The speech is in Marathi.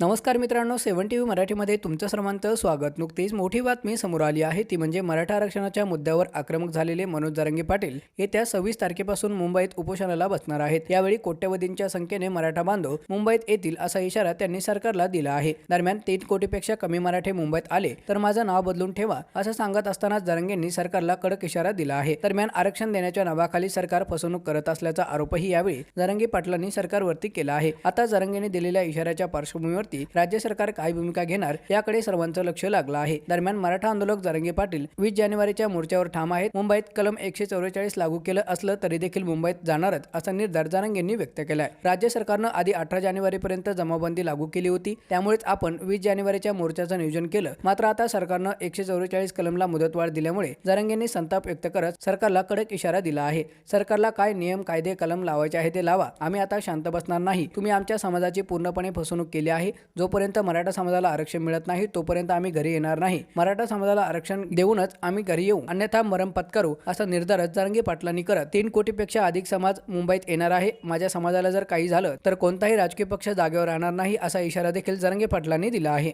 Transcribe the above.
नमस्कार मित्रांनो सेवन टी व्ही मराठीमध्ये तुमचं सर्वांचं स्वागत. नुकतीच मोठी बातमी समोर आली आहे. ती म्हणजे मराठा आरक्षणाच्या मुद्द्यावर आक्रमक झालेले मनोज जारंगे पाटील येत्या सव्वीस तारखेपासून मुंबईत उपोषणाला बसणार आहेत. यावेळी कोट्यवधींच्या संख्येने मराठा बांधव मुंबईत येतील असा इशारा त्यांनी सरकारला दिला आहे. दरम्यान तीन कोटीपेक्षा कमी मराठे मुंबईत आले तर माझं नाव बदलून ठेवा असं सांगत असतानाच जारंगेंनी सरकारला कडक इशारा दिला आहे. दरम्यान आरक्षण देण्याच्या नावाखाली सरकार फसवणूक करत असल्याचा आरोपही यावेळी जारंगे पाटलांनी सरकारवरती केला आहे. आता जारंगेने दिलेल्या इशाऱ्याच्या पार्श्वभूमीवरती राज्य सरकार काय भूमिका घेणार याकडे सर्वांचं लक्ष लागलं आहे. दरम्यान मराठा आंदोलक जरंगे पाटील वीस जानेवारीच्या मोर्चावर ठाम आहेत. मुंबईत कलम एकशे चौवेचाळीस लागू केलं असलं तरी देखील मुंबईत जाणारच असा निर्धार जरांगेंनी व्यक्त केलाय. राज्य सरकारनं आधी अठरा जानेवारीपर्यंत जमावबंदी लागू केली होती. त्यामुळेच आपण वीस जानेवारीच्या मोर्चाचं नियोजन केलं. मात्र आता सरकारनं एकशे चौवेचाळीस कलमला मुदतवाढ दिल्यामुळे जरंगेंनी संताप व्यक्त करत सरकारला कडक इशारा दिला आहे. सरकारला काय नियम कायदे कलम लावायचे आहे ते लावा. आम्ही आता शांत बसणार नाही. तुम्ही आमच्या समाजाची पूर्णपणे फसवणूक केली आहे. जोपर्यंत मराठा समाजाला आरक्षण मिळत नाही तोपर्यंत आम्ही घरी येणार नाही. मराठा समाजाला आरक्षण देऊनच आम्ही घरी येऊ. अन्यथा मरम पत्करू असा निर्धारच जरांगे पाटलांनी करत तीन कोटीपेक्षा अधिक समाज मुंबईत येणार आहे. माझ्या समाजाला जर काही झालं तर कोणताही राजकीय पक्ष जागेवर राहणार नाही असा इशारा देखील जरंगे पाटलांनी दिला आहे.